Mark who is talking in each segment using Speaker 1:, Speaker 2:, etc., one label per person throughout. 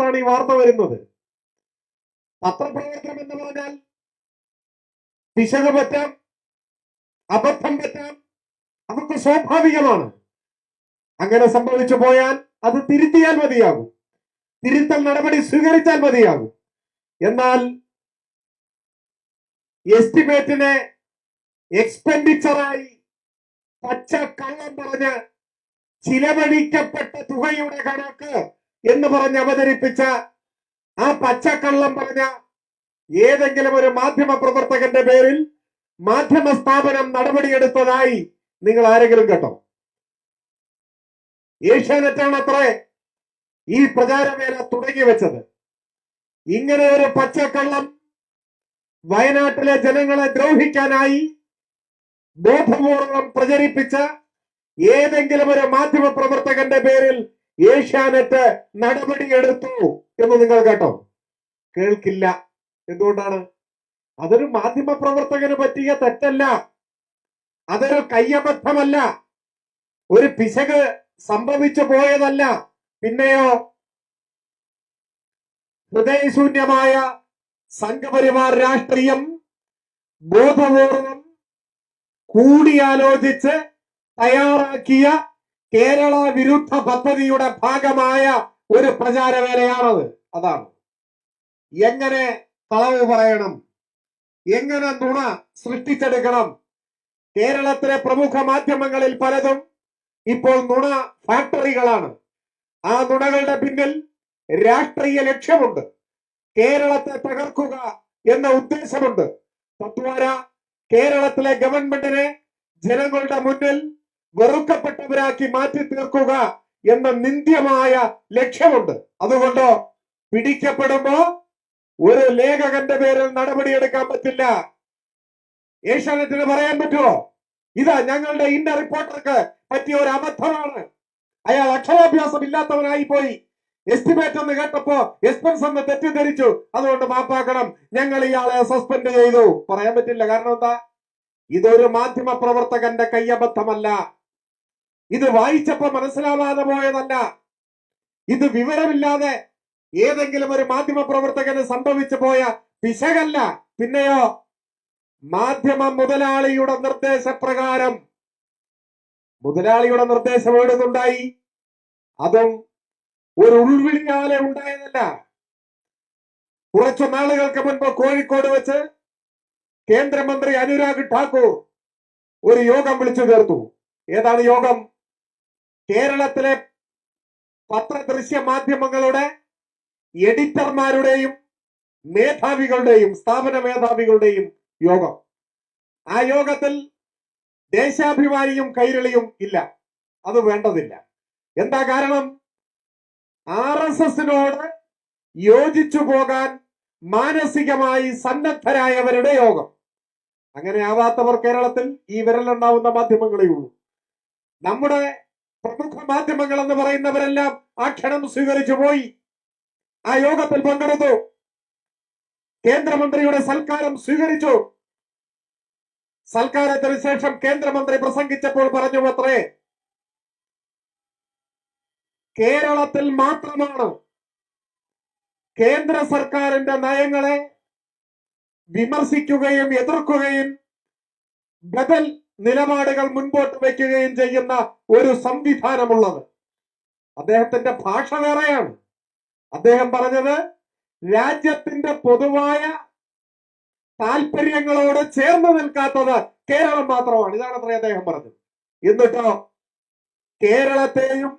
Speaker 1: ാണ് ഈ വാർത്ത വരുന്നത്. പത്രപ്രവർത്തനം എന്ന് പറഞ്ഞാൽ പിശക് പറ്റാം അബദ്ധം പറ്റാം അതൊക്കെ സ്വാഭാവികമാണ്. അങ്ങനെ സംഭവിച്ചു പോയാൽ അത് തിരുത്തിയാൽ മതിയാകും. തിരുത്തൽ നടപടി സ്വീകരിച്ചാൽ മതിയാകും. എന്നാൽ എസ്റ്റിമേറ്റിനെ എക്സ്പെൻഡിച്ചറായി പച്ച കള്ളം പറഞ്ഞ് ചിലവഴിക്കപ്പെട്ട തുകയുടെ കണക്ക് എന്ന് പറഞ്ഞ് അവതരിപ്പിച്ച ആ പച്ചക്കള്ളം പറഞ്ഞ ഏതെങ്കിലും ഒരു മാധ്യമ പ്രവർത്തകന്റെ പേരിൽ മാധ്യമ സ്ഥാപനം നടപടിയെടുത്തതായി നിങ്ങൾ ആരെങ്കിലും കേട്ടോ? ഏഷ്യാനെറ്റാണ് അത്രേ ഈ പ്രചാരവേല തുടങ്ങി വെച്ചത്. ഇങ്ങനെ ഒരു പച്ചക്കള്ളം വയനാട്ടിലെ ജനങ്ങളെ ദ്രോഹിക്കാനായി ബോധപൂർവം പ്രചരിപ്പിച്ച ഏതെങ്കിലും ഒരു മാധ്യമ പ്രവർത്തകന്റെ പേരിൽ ഏഷ്യാനെറ്റ് നടപടിയെടുത്തു എന്ന് നിങ്ങൾ കേട്ടോ? കേൾക്കില്ല. എന്തുകൊണ്ടാണ്? അതൊരു മാധ്യമ പ്രവർത്തകന് പറ്റിയ തെറ്റല്ല. അതൊരു കയ്യബദ്ധമല്ല. ഒരു പിശക് സംഭവിച്ചു പോയതല്ല. പിന്നെയോ? ഹൃദയശൂന്യമായ സംഘപരിവാർ രാഷ്ട്രീയം ബോധപൂർവം കൂടിയാലോചിച്ച് തയ്യാറാക്കിയ കേരള വിരുദ്ധ പദ്ധതിയുടെ ഭാഗമായ ഒരു പ്രചാരവേലയാണത്. അതാണ്. എങ്ങനെ കളവ് പറയണം? എങ്ങനെ നുണ സൃഷ്ടിച്ചെടുക്കണം? കേരളത്തിലെ പ്രമുഖ മാധ്യമങ്ങളിൽ പലതും ഇപ്പോൾ നുണ ഫാക്ടറികളാണ്. ആ നുണകളുടെ പിന്നിൽ രാഷ്ട്രീയ ലക്ഷ്യമുണ്ട്. കേരളത്തെ തകർക്കുക എന്ന ഉദ്ദേശമുണ്ട്. തദ്വാര കേരളത്തിലെ ഗവൺമെന്റിനെ ജനങ്ങളുടെ മുന്നിൽ വെറുക്കപ്പെട്ടവരാക്കി മാറ്റി തീർക്കുക എന്ന നിന്ദ്യമായ ലക്ഷ്യമുണ്ട്. അതുകൊണ്ട് പിടിക്കപ്പെടുമ്പോ ഒരു ലേഖകന്റെ പേരിൽ നടപടിയെടുക്കാൻ പറ്റില്ല. ഏഷ്യാനെറ്റിന് പറയാൻ പറ്റുമോ? ഇതാ ഞങ്ങളുടെ ഇന്ന റിപ്പോർട്ടർക്ക് പറ്റിയ ഒരു അബദ്ധമാണ്. അയാൾ അക്ഷരാഭ്യാസം ഇല്ലാത്തവനായി പോയി. എസ്റ്റിമേറ്റ് എന്ന് കേട്ടപ്പോ എക്സ്പെൻസ് എന്ന് തെറ്റിദ്ധരിച്ചു. അതുകൊണ്ട് മാപ്പാക്കണം. ഞങ്ങൾ ഇയാളെ സസ്പെൻഡ് ചെയ്തു. പറയാൻ പറ്റില്ല. കാരണം എന്താ? ഇതൊരു മാധ്യമ പ്രവർത്തകന്റെ കയ്യബദ്ധമല്ല ഇത് വായിച്ചപ്പോ മനസ്സിലാവാതെ പോയതല്ല. ഇത് വിവരമില്ലാതെ ഏതെങ്കിലും ഒരു മാധ്യമ പ്രവർത്തകന് സംഭവിച്ചു പോയ പിശകല്ല. പിന്നെയോ മാധ്യമ മുതലാളിയുടെ നിർദ്ദേശപ്രകാരം മുതലാളിയുടെ നിർദ്ദേശം എവിടുന്നുണ്ടായി? അതും ഒരു ഉൾവിളിയാലെ ഉണ്ടായതല്ല. കുറച്ചു നാളുകൾക്ക് മുൻപ് കോഴിക്കോട് വെച്ച് കേന്ദ്രമന്ത്രി അനുരാഗ് ഠാക്കൂർ ഒരു യോഗം വിളിച്ചു ചേർത്തു. ഏതാണ് യോഗം? കേരളത്തിലെ പത്രദൃശ്യ മാധ്യമങ്ങളുടെ എഡിറ്റർമാരുടെയും മേധാവികളുടെയും സ്ഥാപന മേധാവികളുടെയും യോഗം. ആ യോഗത്തിൽ ദേശാഭിമാനിയും കൈരളിയും ഇല്ല. അത് വേണ്ടതില്ല. എന്താ കാരണം? ആർ എസ് എസിനോട് യോജിച്ചു പോകാൻ മാനസികമായി സന്നദ്ധരായവരുടെ യോഗം. അങ്ങനെ ആവാത്തവർ കേരളത്തിൽ ഈ വിരലുണ്ടാവുന്ന മാധ്യമങ്ങളേ ഉള്ളൂ. നമ്മുടെ പ്രമുഖ മാധ്യമങ്ങൾ എന്ന് പറയുന്നവരെല്ലാം ആ ക്ഷണം സ്വീകരിച്ചു പോയി. ആ യോഗത്തിൽ പങ്കെടുത്തു. കേന്ദ്രമന്ത്രിയുടെ സൽക്കാരം സ്വീകരിച്ചു. സൽക്കാരത്തിന് ശേഷം കേന്ദ്രമന്ത്രി പ്രസംഗിച്ചപ്പോൾ പറഞ്ഞു അത്രേ. കേരളത്തിൽ മാത്രമാണ് കേന്ദ്ര സർക്കാരിന്റെ നയങ്ങളെ വിമർശിക്കുകയും എതിർക്കുകയും ബദൽ നിലപാടുകൾ മുൻപോട്ട് വയ്ക്കുകയും ചെയ്യുന്ന ഒരു സംവിധാനമുള്ളത്. അദ്ദേഹത്തിന്റെ ഭാഷ വേറെയാണ്. അദ്ദേഹം പറഞ്ഞത് രാജ്യത്തിന്റെ പൊതുവായ താല്പര്യങ്ങളോട് ചേർന്ന് നിൽക്കാത്തത് കേരളം മാത്രമാണ്. ഇതാണ് അത്ര അദ്ദേഹം പറഞ്ഞത്. എന്നിട്ടോ കേരളത്തെയും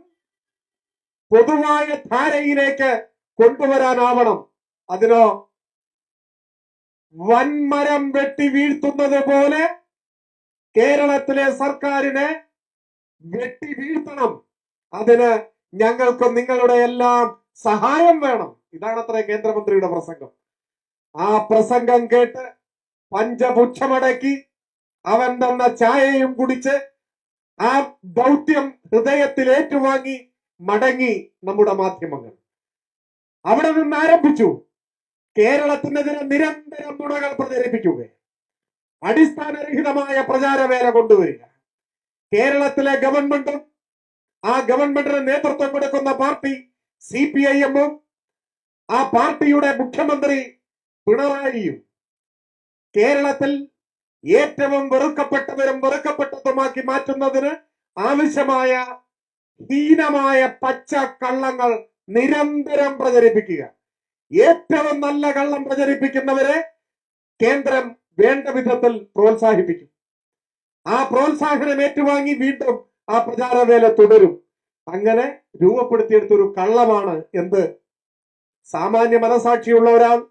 Speaker 1: പൊതുവായ ധാരയിലേക്ക് കൊണ്ടുവരാനാവണം. അതിനോ വൻമരം വെട്ടി വീഴ്ത്തുന്നത് പോലെ കേരളത്തിലെ സർക്കാരിനെ വെട്ടി വീഴ്ത്തണം അതിന് ഞങ്ങൾക്ക് നിങ്ങളുടെ എല്ലാം സഹായം വേണം. ഇതാണ് അത്ര കേന്ദ്രമന്ത്രിയുടെ പ്രസംഗം. ആ പ്രസംഗം കേട്ട് പഞ്ചപുച്ഛമടക്കി അവൻ തന്ന ചായയും കുടിച്ച് ആ ദൗത്യം ഹൃദയത്തിൽ ഏറ്റുവാങ്ങി മടങ്ങി നമ്മുടെ മാധ്യമങ്ങൾ. അവിടെ നിന്ന് ആരംഭിച്ചു. കേരളത്തിനെതിരെ നിരന്തരം നുണകൾ പ്രചരിപ്പിക്കുക അടിസ്ഥാനരഹിതമായ പ്രചാരവേല കൊണ്ടുവരിക. കേരളത്തിലെ ഗവൺമെന്റും ആ ഗവൺമെന്റിന് നേതൃത്വം കൊടുക്കുന്ന പാർട്ടി സി പി ഐ എമ്മും ആ പാർട്ടിയുടെ മുഖ്യമന്ത്രി പിണറായിയും കേരളത്തിൽ ഏറ്റവും വെറുക്കപ്പെട്ടവരും വെറുക്കപ്പെട്ടതുമാക്കി മാറ്റുന്നതിന് ആവശ്യമായ ഹീനമായ പച്ച കള്ളങ്ങൾ നിരന്തരം പ്രചരിപ്പിക്കുക. ഏറ്റവും നല്ല കള്ളം പ്രചരിപ്പിക്കുന്നവരെ കേന്ദ്രം വേണ്ട വിധത്തിൽ പ്രോത്സാഹിപ്പിക്കും. ആ പ്രോത്സാഹനം ഏറ്റുവാങ്ങി വീണ്ടും ആ പ്രചാരവേല തുടരും. അങ്ങനെ രൂപപ്പെടുത്തിയെടുത്തൊരു കള്ളമാണ് എന്ത്? സാമാന്യ മനസാക്ഷിയുള്ള ഒരാൾ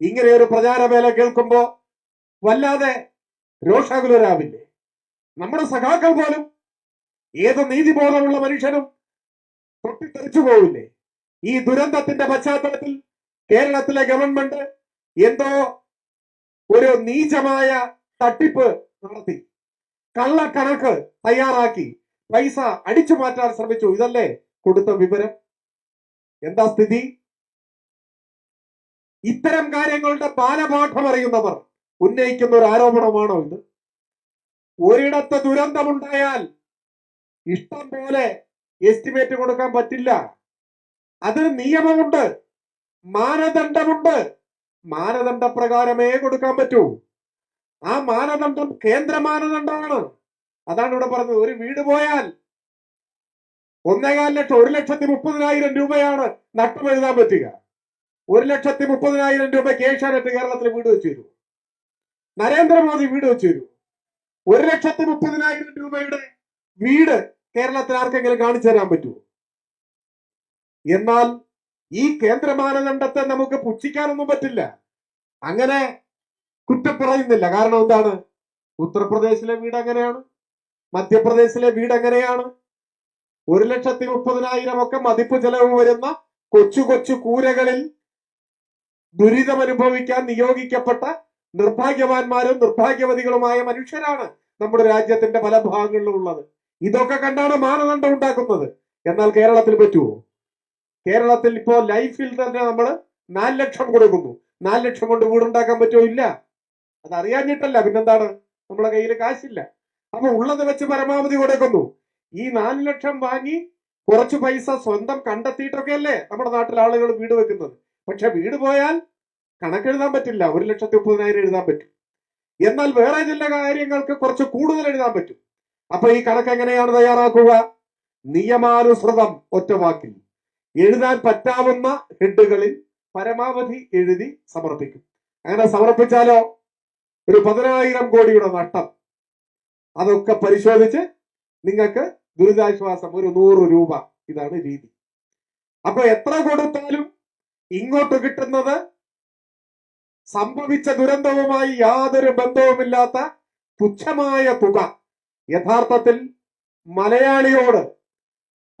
Speaker 1: ഇങ്ങനെ ഒരു പ്രചാരവേല കേൾക്കുമ്പോ വല്ലാതെ രോഷാകുലരാവില്ലേ? നമ്മുടെ സഖാക്കൾ പോലും ഏത് നീതിബോധമുള്ള മനുഷ്യനും പൊട്ടിത്തെറിച്ചു പോവില്ലേ? ഈ ദുരന്തത്തിന്റെ പശ്ചാത്തലത്തിൽ കേരളത്തിലെ ഗവൺമെന്റ് എന്തോ ഒരു നീചമായ തട്ടിപ്പ് നടത്തി. കള്ളക്കണക്ക് തയ്യാറാക്കി. പൈസ അടിച്ചു മാറ്റാൻ ശ്രമിച്ചു. ഇതല്ലേ കൊടുത്ത വിവരം? എന്താ സ്ഥിതി? ഇത്തരം കാര്യങ്ങളുടെ ബാലപാഠം അറിയുന്നവർ ഉന്നയിക്കുന്ന ഒരു ആരോപണമാണോ ഇത്? ഒരിടത്ത് ദുരന്തമുണ്ടായാൽ ഇഷ്ടം പോലെ എസ്റ്റിമേറ്റ് കൊടുക്കാൻ പറ്റില്ല. അതിന് നിയമമുണ്ട് മാനദണ്ഡമുണ്ട്. മാനദണ്ഡ പ്രകാരമേ കൊടുക്കാൻ പറ്റൂ. ആ മാനദണ്ഡം കേന്ദ്ര മാനദണ്ഡമാണ്. അതാണ് ഇവിടെ പറഞ്ഞത്. ഒരു വീട് പോയാൽ ഒന്നേകാൽ ലക്ഷം ഒരു ലക്ഷത്തി മുപ്പതിനായിരം രൂപയാണ് നട്ടുമെഴുതാൻ പറ്റുക. ഒരു ലക്ഷത്തി മുപ്പതിനായിരം രൂപ ഏഷ്യാനെറ്റ് കേരളത്തിൽ വീട് വെച്ചു തരൂ നരേന്ദ്രമോദി വീട് വെച്ചു തരൂ ഒരു ലക്ഷത്തി മുപ്പതിനായിരം രൂപയുടെ വീട് കേരളത്തിൽ ആർക്കെങ്കിലും കാണിച്ചു തരാൻ പറ്റുമോ? എന്നാൽ ഈ കേന്ദ്ര മാനദണ്ഡത്തെ നമുക്ക് പുച്ഛിക്കാനൊന്നും പറ്റില്ല. അങ്ങനെ കുറ്റപ്പറയുന്നില്ല കാരണം എന്താണ്? ഉത്തർപ്രദേശിലെ വീട് അങ്ങനെയാണ് മധ്യപ്രദേശിലെ വീട് എങ്ങനെയാണ്? ഒരു ലക്ഷത്തി മുപ്പതിനായിരം ഒക്കെ മതിപ്പ് ചെലവ് വരുന്ന കൊച്ചു കൊച്ചു കൂരകളിൽ ദുരിതം അനുഭവിക്കാൻ നിയോഗിക്കപ്പെട്ട നിർഭാഗ്യവാന്മാരും നിർഭാഗ്യവതികളുമായ മനുഷ്യരാണ് നമ്മുടെ രാജ്യത്തിന്റെ പല ഭാഗങ്ങളിലും ഉള്ളത്. ഇതൊക്കെ കണ്ടാണ് മാനദണ്ഡം ഉണ്ടാക്കുന്നത്. എന്നാൽ കേരളത്തിൽ പറ്റുമോ കേരളത്തിൽ ഇപ്പോ ലൈഫിൽ തന്നെ നമ്മൾ നാല് ലക്ഷം കൊടുക്കുന്നു. നാല് ലക്ഷം കൊണ്ട് വീടുണ്ടാക്കാൻ പറ്റുമോ? ഇല്ല. അത് പിന്നെന്താണ്? നമ്മുടെ കയ്യിൽ കാശില്ല. അപ്പൊ ഉള്ളത് വെച്ച് പരമാവധി കൊടുക്കുന്നു. ഈ നാല് ലക്ഷം വാങ്ങി കുറച്ച് പൈസ സ്വന്തം കണ്ടെത്തിയിട്ടൊക്കെയല്ലേ നമ്മുടെ നാട്ടിലെ ആളുകൾ വീട് വെക്കുന്നത്. പക്ഷെ വീട് പോയാൽ കണക്കെഴുതാൻ പറ്റില്ല. ഒരു ലക്ഷത്തി മുപ്പതിനായിരം എഴുതാൻ പറ്റും. എന്നാൽ വേറെ ചില കാര്യങ്ങൾക്ക് കുറച്ച് കൂടുതൽ എഴുതാൻ പറ്റും. അപ്പൊ ഈ കണക്ക് എങ്ങനെയാണ് തയ്യാറാക്കുക? നിയമാനുസൃതം ഒറ്റ വാക്കിൽ എഴുതാൻ പറ്റാവുന്ന ഹെഡുകളിൽ പരമാവധി എഴുതി സമർപ്പിക്കും. അങ്ങനെ സമർപ്പിച്ചാലോ? ഒരു പതിനായിരം കോടിയുടെ നഷ്ടം. അതൊക്കെ പരിശോധിച്ച് നിങ്ങൾക്ക് ദുരിതാശ്വാസം ഒരു നൂറ് രൂപ ഇതാണ് രീതി. അപ്പൊ എത്ര കൊടുത്താലും ഇങ്ങോട്ട് കിട്ടുന്നത് സംഭവിച്ച ദുരന്തവുമായി യാതൊരു ബന്ധവുമില്ലാത്ത തുച്ഛമായ തുക. യഥാർത്ഥത്തിൽ മലയാളിയോട്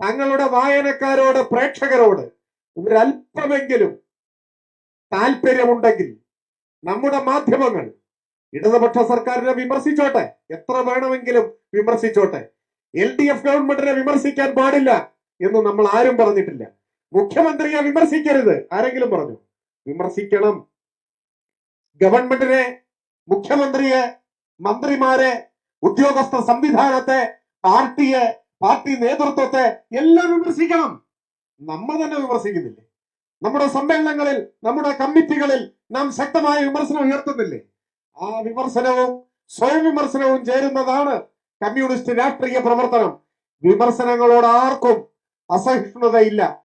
Speaker 1: തങ്ങളുടെ വായനക്കാരോട് പ്രേക്ഷകരോട് ഒരല്പമെങ്കിലും താല്പര്യമുണ്ടെങ്കിൽ നമ്മുടെ മാധ്യമങ്ങൾ ഇടതുപക്ഷ സർക്കാരിനെ വിമർശിച്ചോട്ടെ. എത്ര വേണമെങ്കിലും വിമർശിച്ചോട്ടെ. എൽ ഡി എഫ് ഗവൺമെന്റിനെ വിമർശിക്കാൻ പാടില്ല എന്ന് നമ്മൾ ആരും പറഞ്ഞിട്ടില്ല. മുഖ്യമന്ത്രിയെ വിമർശിക്കരുത് ആരെങ്കിലും പറഞ്ഞു. വിമർശിക്കണം. ഗവൺമെന്റിനെ മുഖ്യമന്ത്രിയെ മന്ത്രിമാരെ ഉദ്യോഗസ്ഥ സംവിധാനത്തെ പാർട്ടിയെ പാർട്ടി നേതൃത്വത്തെ എല്ലാം വിമർശിക്കണം. നമ്മൾ തന്നെ വിമർശിക്കുന്നില്ലേ? നമ്മുടെ സമ്മേളനങ്ങളിൽ നമ്മുടെ കമ്മിറ്റികളിൽ നാം ശക്തമായ വിമർശനം ഉയർത്തുന്നില്ലേ? ആ വിമർശനവും സ്വയം വിമർശനവും ചേരുന്നതാണ് കമ്മ്യൂണിസ്റ്റ് രാഷ്ട്രീയ പ്രവർത്തനം. വിമർശനങ്ങളോട് ആർക്കും അസഹിഷ്ണുതയില്ല.